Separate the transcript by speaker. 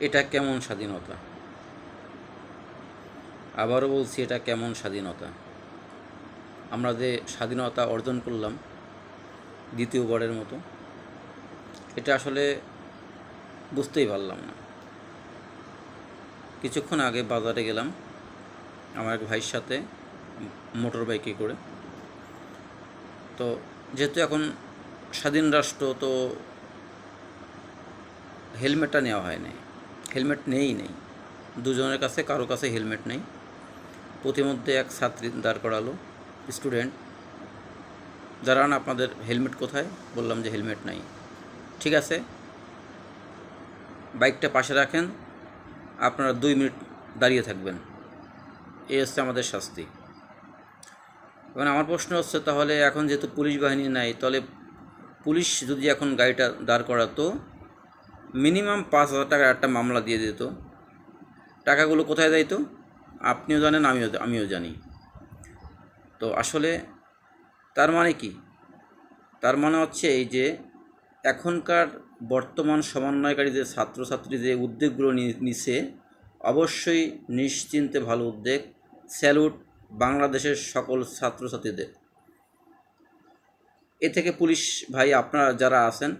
Speaker 1: এটা কেমন স্বাধীনতা? আবারও বলছি, এটা কেমন স্বাধীনতা? আমরা যে স্বাধীনতা অর্জন করলাম দ্বিতীয়বারের মতো, এটা আসলে বুঝতেই পারলাম না। কিছুক্ষণ আগে বাজারে গেলাম, আমার এক ভাইয়ের সাথে মোটর বাইকে করে। তো যেহেতু এখন স্বাধীন রাষ্ট্র, তো হেলমেটটা নেওয়া হয় নাই হেলমেট নেই নেই। দুজনের কাছে, কারও কাছে হেলমেট নেই। প্রতিমধ্যে এক ছাত্রী দাঁড় করালো, স্টুডেন্ট। দাঁড়ান আপনাদের হেলমেট কোথায়? বললাম যে হেলমেট নাই। ঠিক আছে? বাইকটা পাশে রাখেন। আপনারা দুই মিনিট দাঁড়িয়ে থাকবেন। এই হচ্ছে আমাদের শাস্তি। এখন আমার প্রশ্ন হচ্ছে, তাহলে এখন যেহেতু পুলিশ বাহিনী নাই, তাহলে পুলিশ যদি এখন গাড়িটা দাঁড় করাতো মিনিমাম পাঁচ হাজার টাকার একটা মামলা দিয়ে দিত। টাকাগুলো কোথায় দিত আপনিও জানেন, আমিও আমিও জানি। তো আসলে তার মানে কি? তার মানে হচ্ছে এই যে এখনকার বর্তমান সমন্বয়কারী যে ছাত্রছাত্রী যে উদ্যোগগুলো নিছে, অবশ্যই নিশ্চিন্তে ভালো উদ্যোগ। স্যালুট বাংলাদেশের সকল ছাত্রছাত্রীদের। এ থেকে পুলিশ ভাই, আপনারা যারা আছেন